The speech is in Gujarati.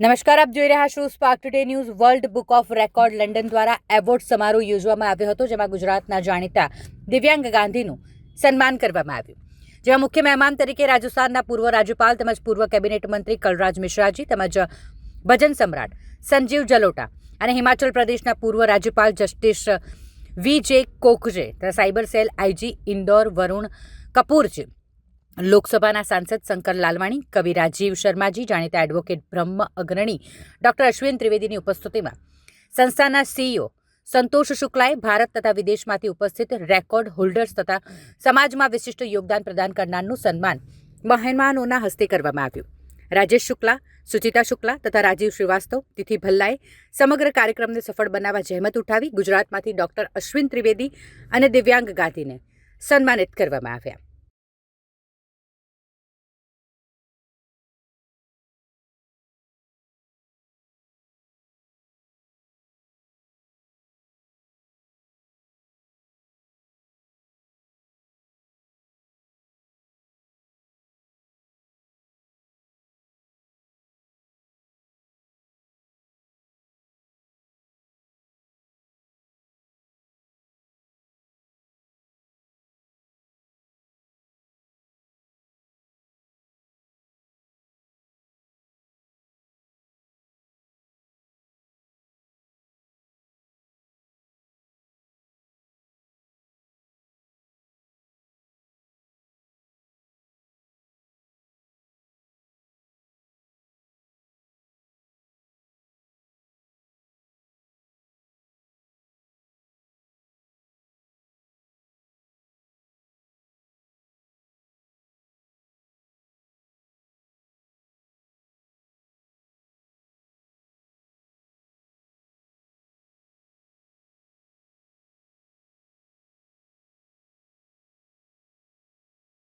નમસ્કાર, આપ જોઈ રહ્યા છો Spark Today News World Book of Record London દ્વારા એવોર્ડ સમારોહ યોજવામાં આવ્યો હતો, જેમાં ગુજરાતના જાણીતા દિવ્યાંગ ગાંધીનું સન્માન કરવામાં આવ્યું. જેમાં મુખ્ય મહેમાન તરીકે રાજસ્થાનના પૂર્વ રાજ્યપાલ તેમજ પૂર્વ કેબિનેટ મંત્રી કલરાજ મિશ્રાજી તેમજ ભજન સમ્રાટ સંજીવ જલોટા અને હિમાચલ પ્રદેશના પૂર્વ રાજ્યપાલ જસ્ટિસ વી જે કોકજે તથા cyber cell IG Indore Varun કપૂરજી લોકસભાના સાંસદ શંકર લાલવાણી, કવિ રાજીવ શર્માજી, જાણીતા એડવોકેટ બ્રહ્મ અગ્રણી, ડોક્ટર અશ્વિન ત્રિવેદીની ઉપસ્થિતિમાં. સંસ્થાના સીઈઓ સંતોષ શુક્લાએ ભારત તથા વિદેશમાંથી ઉપસ્થિત રેકોર્ડ હોલ્ડર્સ તથા સમાજમાં વિશિષ્ટ યોગદાન પ્રદાન કરનારનું સન્માન મહેમાનોના હસ્તે કરવામાં આવ્યું. રાજેશ શુક્લા, સુચિતા શુક્લા તથા રાજીવ શ્રીવાસ્તવ, તિથિ ભલ્લાએ સમગ્ર કાર્યક્રમને સફળ બનાવવા જહેમત ઉઠાવી ગુજરાતમાંથી ડોક્ટર અશ્વિન ત્રિવેદી અને દિવ્યાંગ ગાંધીને સન્માનિત કરવામાં આવ્યા.